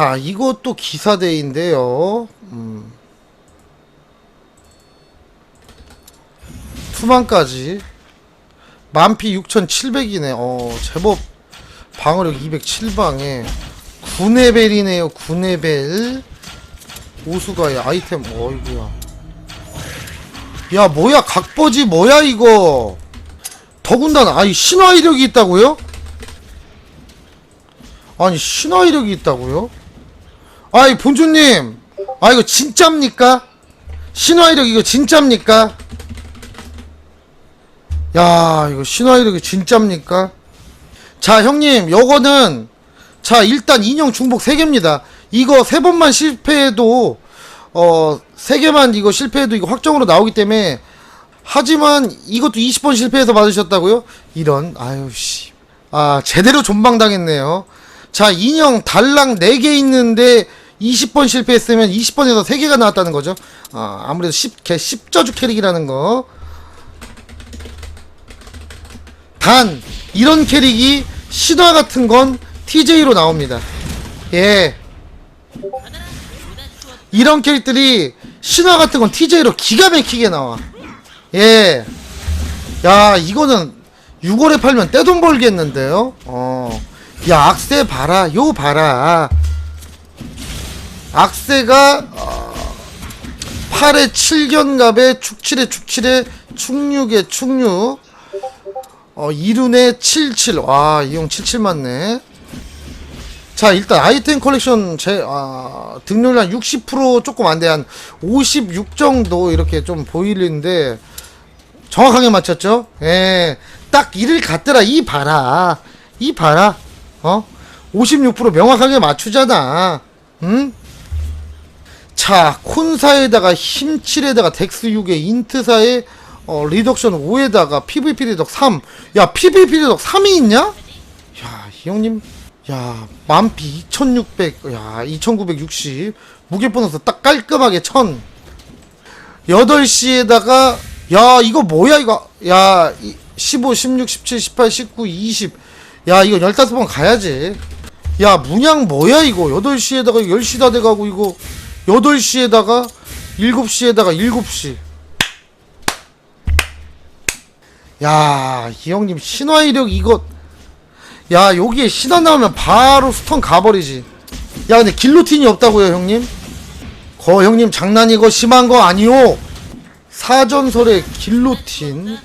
자, 이것도 기사대인데요. 음. 투만까지. 만피 6,700이네. 어, 제법 방어력 207방에 9레벨이네요. 9레벨. 오수가의 아이템. 어이구야. 야, 뭐야? 각버지 뭐야 이거? 더군다나 아이 신화 이력이 있다고요? 아니 신화 이력이 있다고요? 아이 본주님, 아 이거 진짜입니까? 신화 이력 이거 진짜입니까? 야 이거 신화 이력이 진짜입니까? 자 형님 요거는 자 일단 인형 중복 3개입니다 이거 3번만 실패해도 어 3개만 이거 실패해도 이거 확정으로 나오기 때문에 하지만 이것도 20번 실패해서 받으셨다고요? 이런 아유 씨 아 제대로 존방당했네요 자 인형 달랑 4개 있는데 20번 실패했으면 20번에서 3개가 나왔다는 거죠 아 아무래도 10, 개 10저주 캐릭이라는 거 단 이런 캐릭이 신화 같은 건 TJ로 나옵니다. 예. 이런 캐릭들이 신화 같은 건 TJ로 기가 막히게 나와. 예. 야, 이거는 6월에 팔면 떼돈 벌겠는데요? 어. 야, 악세 봐라. 요 봐라. 악세가, 어, 8에 7견갑에 축7에 축7에 축6에 축6 어, 이룬에 77. 와, 이용 77 맞네. 자, 일단 아이템 컬렉션 제, 아, 등록량 60% 조금 안 돼. 한 56 정도 이렇게 좀 보이는데, 정확하게 맞췄죠? 예. 딱 이를 갖더라. 이 봐라. 이 봐라. 어? 56% 명확하게 맞추잖아. 응? 자, 콘사에다가 힘7에다가 덱스 6에 인트사에 어, 리덕션 5에다가 PVP 리덕 3. 야, PVP 리덕 3이 있냐? 야, 이 형님. 야, 만피 2600. 야, 2960. 무게 보너스 딱 깔끔하게 1000. 8시에다가 야, 이거 뭐야 이거? 야, 이- 15, 16, 17, 18, 19, 20. 야, 이거 15번 가야지. 야, 문양 뭐야 이거? 8시에다가 10시 다 돼 가고 이거 8시에다가 7시에다가 7시. 야, 이 형님 신화 이력 이거 야, 여기에 신화 나오면 바로 스턴 가버리지. 야, 근데 길로틴이 없다고요, 형님? 거 형님 장난이고 심한 거 아니오. 사전설의 길로틴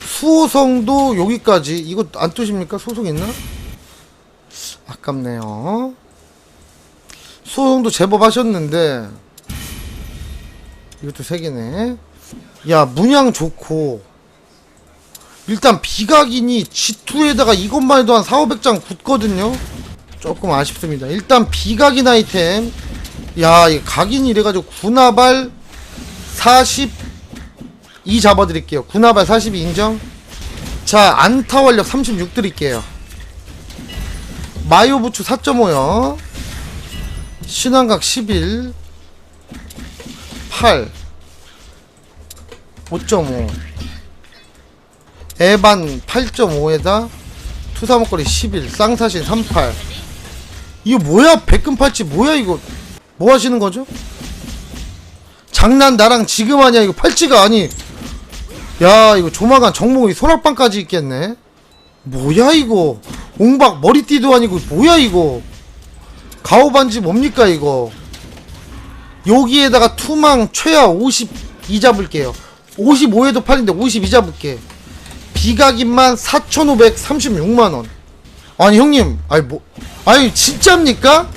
수호성도 여기까지 이거 안 뜨십니까? 소송 있나? 아깝네요. 수호성도 제법 하셨는데 이것도 세 개네. 야, 문양 좋고 일단 비각인이 G2에다가 이것만 해도 한 4, 500장 굳거든요. 조금 아쉽습니다. 일단 비각인 아이템. 야, 이 각인이 이래가지고 군화발 42 잡아드릴게요. 군화발 42 인정. 자, 안타 완력 36 드릴게요. 마요 부추 4.5요. 신한각 11. 8. 5.5. 에반 8.5에다 투사 목걸이 11 쌍사신 38 이거 뭐야 백금 팔찌 뭐야 이거 뭐 하시는 거죠? 장난 나랑 지금 하냐 이거 팔찌가 아니 야 이거 조만간 정목이 소락방까지 있겠네 뭐야 이거 옹박 머리띠도 아니고 뭐야 이거 가오 반지 뭡니까 이거 여기에다가 투망 최하 52 잡을게요 55에도 팔인데 52 잡을게 비각인만 4,536만원. 아니, 형님, 아니, 뭐, 아니, 진짜입니까?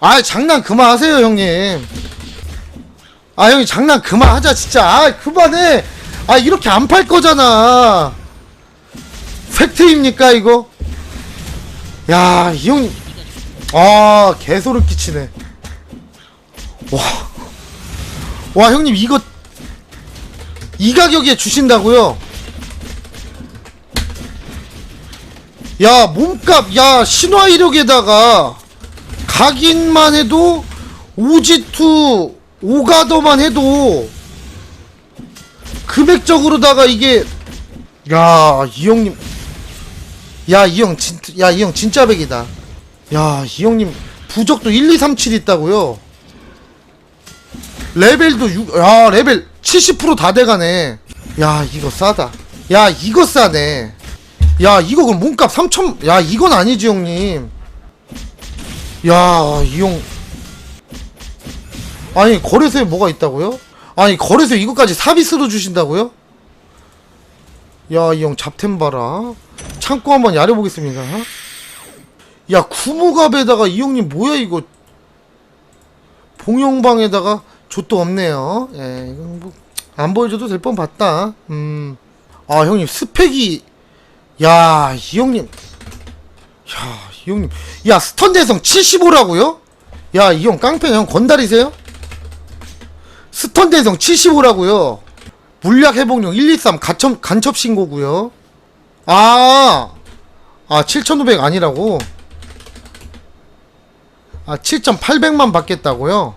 아이, 장난 그만하세요, 형님. 아, 형님, 장난 그만하자, 진짜. 아, 그만해. 아, 이렇게 안 팔 거잖아. 팩트입니까, 이거? 야, 이 형님. 아, 개소를 끼치네. 와. 와, 형님, 이거, 이 가격에 주신다고요? 야 몸값 야 신화 이력에다가 각인만 해도 오지투 오가더만 해도 금액적으로다가 이게 야 이 형님 야 이 형진야이 형 진짜 백이다 야 이 형님 부적도 1, 2, 3, 7 있다고요? 레벨도 6, 야 레벨 70%다 돼가네. 야 이거 싸다. 야 이거 싸네. 야 이거 그럼 몸값 3천 야 이건 아니지 형님. 야 이용 아니 거래소에 뭐가 있다고요? 아니 거래소에 이거까지 서비스로 주신다고요? 야 이 형 잡템 봐라. 창고 한번 야려보겠습니다 야 구무갑에다가 이 형님 뭐야 이거? 봉영방에다가 좆도 없네요. 예 이건 뭐 안 보여줘도 될 뻔 봤다. 음 아 형님 스펙이 야 이 형님. 야 이 형님. 야 스턴 대성 75라고요? 야 이 형 깡패 형 건달이세요? 스턴 대성 75라고요? 물약 회복용 123 간첩, 간첩 신고고요. 아, 아 7,500 아니라고? 아 7,800만 받겠다고요?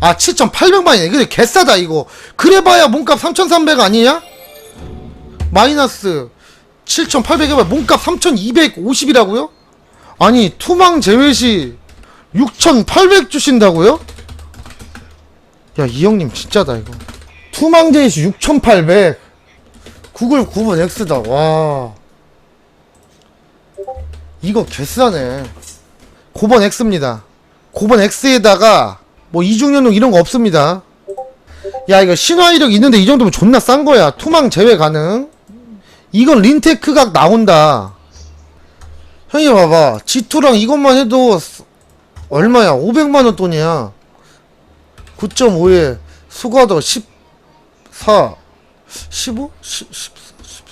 아 7,800만이네 그래 개싸다 이거 그래봐야 몸값 3,300 아니냐? 마이너스 7,800 해봐 몸값 3,250이라고요? 아니 투망 제외시 6,800 주신다고요? 야 이 형님 진짜다 이거 투망 제외시 6,800 구글 9번 X다 와 이거 개싸네 9번 X입니다. 9번 X에다가 뭐 이중연ung 이런 거 없습니다. 야 이거 신화 이력 있는데 이 정도면 존나 싼 거야. 투망 제외 가능. 이건 린테크 각 나온다. 형이 봐봐. G2랑 이것만 해도 스- 얼마야? 500만원 돈이야. 9.5에 수가도 14 15? 10, 14, 14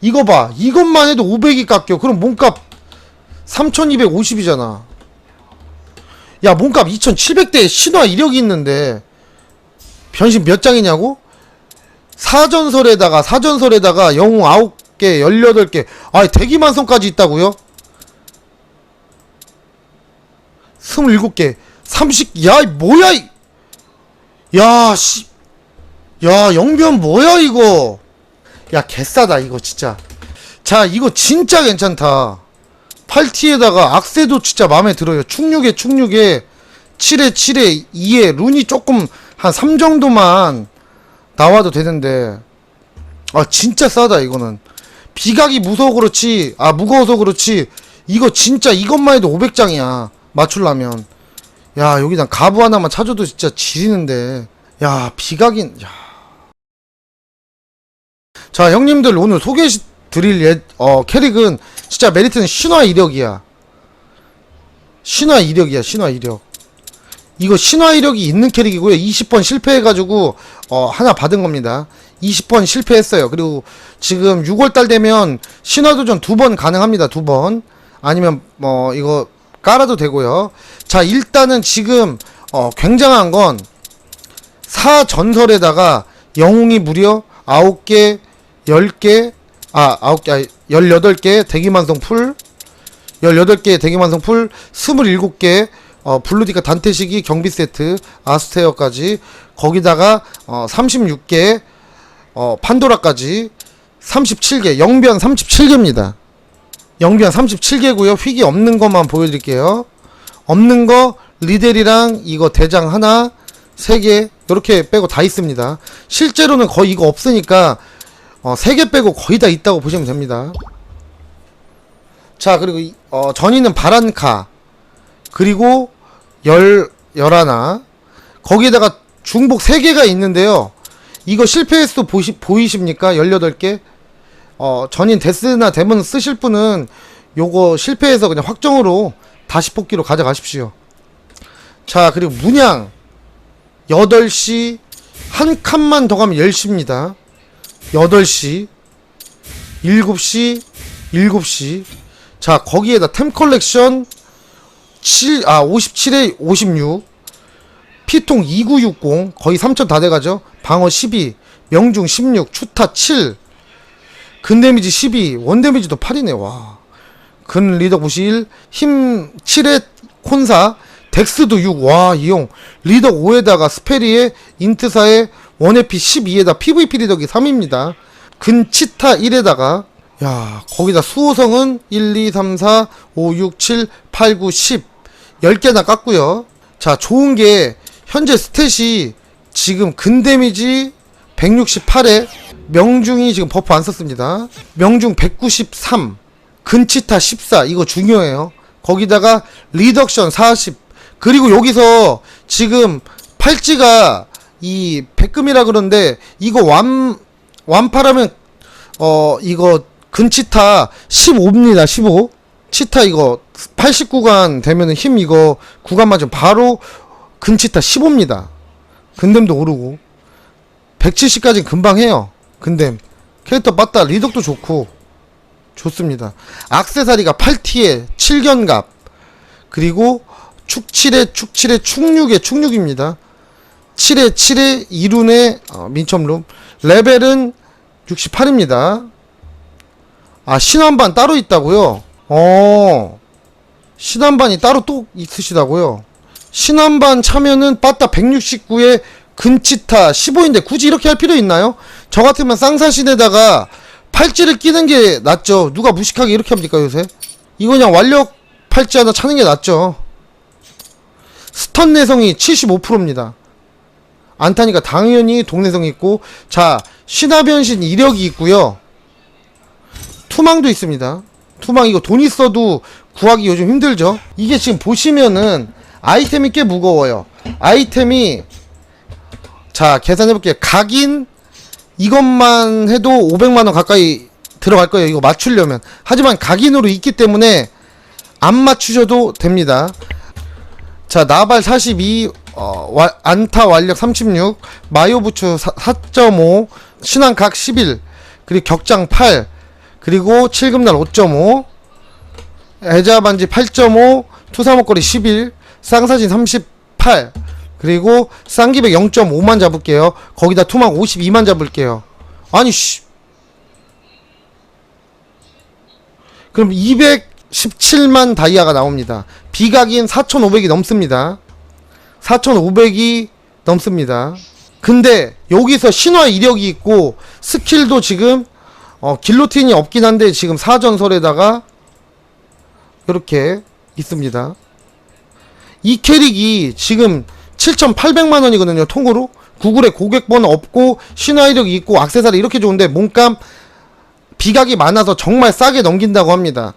이거 봐. 이것만 해도 500이 깎여. 그럼 몸값 3250이잖아 야 몸값 2700대 신화 이력이 있는데 변신 몇 장이냐고? 사전설에다가 사전설에다가 영웅 9개 18개 아 대기만성까지 있다고요? 27개 30 야, 이 뭐야 이 야, 씨. 야, 영변 뭐야 이거? 야, 개싸다 이거 진짜. 자, 이거 진짜 괜찮다. 팔티에다가 악세도 진짜 마음에 들어요. 충육에 충육에 7에 7에 2에 룬이 조금 한 3 정도만 나와도 되는데 아 진짜 싸다 이거는 비각이 무서워 그렇지 아 무거워서 그렇지 이거 진짜 이것만 해도 500장이야 맞출라면 야 여기다 가부 하나만 찾아도 진짜 지리는데 야 비각인 야. 자 형님들 오늘 소개 시- 드릴 예, 어 캐릭은 진짜 메리트는 신화 이력이야. 신화 이력이야 신화 이력. 이거 신화 이력이 있는 캐릭이고요. 20번 실패해가지고 어 하나 받은 겁니다. 20번 실패했어요. 그리고 지금 6월달 되면 신화도전 두 번 가능합니다. 두 번. 아니면 뭐 이거 깔아도 되고요. 자 일단은 지금 어 굉장한 건 사전설에다가 영웅이 무려 9개 10개 아 9개 아 18개 대기만성 풀 18개 대기만성 풀 27개 어 블루디카 단테시기 경비 세트 아스테어까지 거기다가 어 36개 어 판도라까지 37개 영변 37개입니다. 영변 37개고요. 휙이 없는 것만 보여드릴게요. 없는 거 리델이랑 이거 대장 하나 3개 이렇게 빼고 다 있습니다. 실제로는 거의 이거 없으니까 어 3개 빼고 거의 다 있다고 보시면 됩니다. 자 그리고 이- 어 전이는 바란카 그리고 열 열하나 거기에다가 중복 3개가 있는데요. 이거 실패 횟수 보시, 보이십니까? 18개. 어, 전인 데스나 데몬 쓰실 분은 요거 실패해서 그냥 확정으로 다시 뽑기로 가져가십시오. 자, 그리고 문양 8시 한 칸만 더 가면 10시입니다. 8시 7시 7시 자, 거기에다 템 컬렉션 7, 아, 57에 56. 피통 2960. 거의 3000 다 돼가죠. 방어 12. 명중 16. 추타 7. 근 데미지 12. 원 데미지도 8이네, 와. 근 리더 91. 힘 7에 콘사. 덱스도 6. 와, 이용. 리더 5에다가 스페리에 인트사에 원에피 12에다 PVP 리더기 3입니다. 근 치타 1에다가 야, 거기다 수호성은 1, 2, 3, 4, 5, 6, 7, 8, 9, 10. 10개나 깠고요. 자, 좋은 게 현재 스탯이 지금 근데미지 168에 명중이 지금 버프 안 썼습니다. 명중 193, 근치타 14. 이거 중요해요. 거기다가 리덕션 40. 그리고 여기서 지금 팔찌가 이 백금이라 그러는데 이거 완 완파라면 어 이거 근치타 15입니다. 15. 치타 이거 80구간 되면은 힘 이거 구간 맞으면 바로 근치타 15입니다. 근댐도 오르고 170까지 금방 해요. 근댐 캐릭터 빠따 리덕도 좋고 좋습니다. 악세사리가 8T에 7견갑 그리고 축7에 축7에 축6에 축6입니다. 7에 7에 이룬의 어, 민첩룸 레벨은 68입니다. 아 신한반 따로 있다고요? 어 신한반이 따로 또 있으시다고요? 신한반 차면은 빠따 169에 근치타 15인데 굳이 이렇게 할 필요 있나요? 저 같으면 쌍사신에다가 팔찌를 끼는 게 낫죠. 누가 무식하게 이렇게 합니까 요새? 이거 그냥 완력 팔찌 하나 차는 게 낫죠. 스턴 내성이 75%입니다. 안 타니까 당연히 동내성이 있고 자 신화변신 이력이 있고요. 투망도 있습니다. 투망 이거 돈 있어도 구하기 요즘 힘들죠. 이게 지금 보시면은 아이템이 꽤 무거워요. 아이템이 자 계산해볼게요. 각인 이것만 해도 500만원 가까이 들어갈 거예요. 이거 맞추려면. 하지만 각인으로 있기 때문에 안 맞추셔도 됩니다. 자, 나발 42, 어, 와- 안타 완력 36, 마요부츠 4.5, 신한각 11, 그리고 격장 8, 그리고 7금날 5.5, 애자반지 8.5, 투사목걸이 11, 쌍사진 38, 그리고 쌍기백 0.5만 잡을게요. 거기다 투막 52만 잡을게요. 아니 씨. 그럼 217만 다이아가 나옵니다. 비각인 4,500이 넘습니다. 4,500이 넘습니다. 근데 여기서 신화 이력이 있고 스킬도 지금 어, 길로틴이 없긴 한데 지금 사전설에다가 이렇게 있습니다. 이 캐릭이 지금 7,800만 원이거든요. 통으로. 구글에 고객번호 없고 신화 이력이 있고 악세사리 이렇게 좋은데 몸값 비각이 많아서 정말 싸게 넘긴다고 합니다.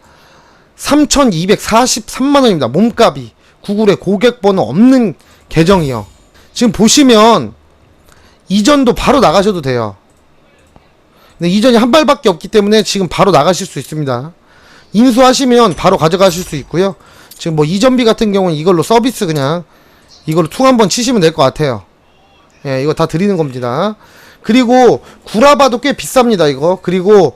3,243만 원입니다. 몸값이. 구글에 고객번호 없는 계정이요. 지금 보시면 이전도 바로 나가셔도 돼요. 근데 이전이 한 발밖에 없기 때문에 지금 바로 나가실 수 있습니다. 인수하시면 바로 가져가실 수 있고요. 지금 뭐 이전비 같은 경우는 이걸로 서비스 그냥 이걸로 퉁 한번 치시면 될 것 같아요. 예, 이거 다 드리는 겁니다. 그리고 구라바도 꽤 비쌉니다, 이거. 그리고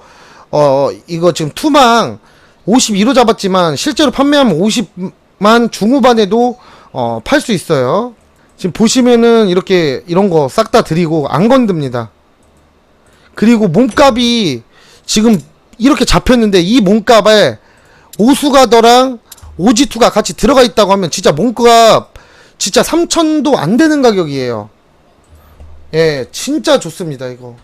어 이거 지금 투망 52로 잡았지만 실제로 판매하면 50만 중후반에도 어 팔 수 있어요. 지금 보시면은 이렇게 이런 거 싹 다 드리고 안 건듭니다. 그리고 몸값이 지금 이렇게 잡혔는데 이 몸값에 오수가더랑 오지투가 같이 들어가 있다고 하면 진짜 몸값 진짜 3천도 안 되는 가격이에요. 예, 진짜 좋습니다, 이거.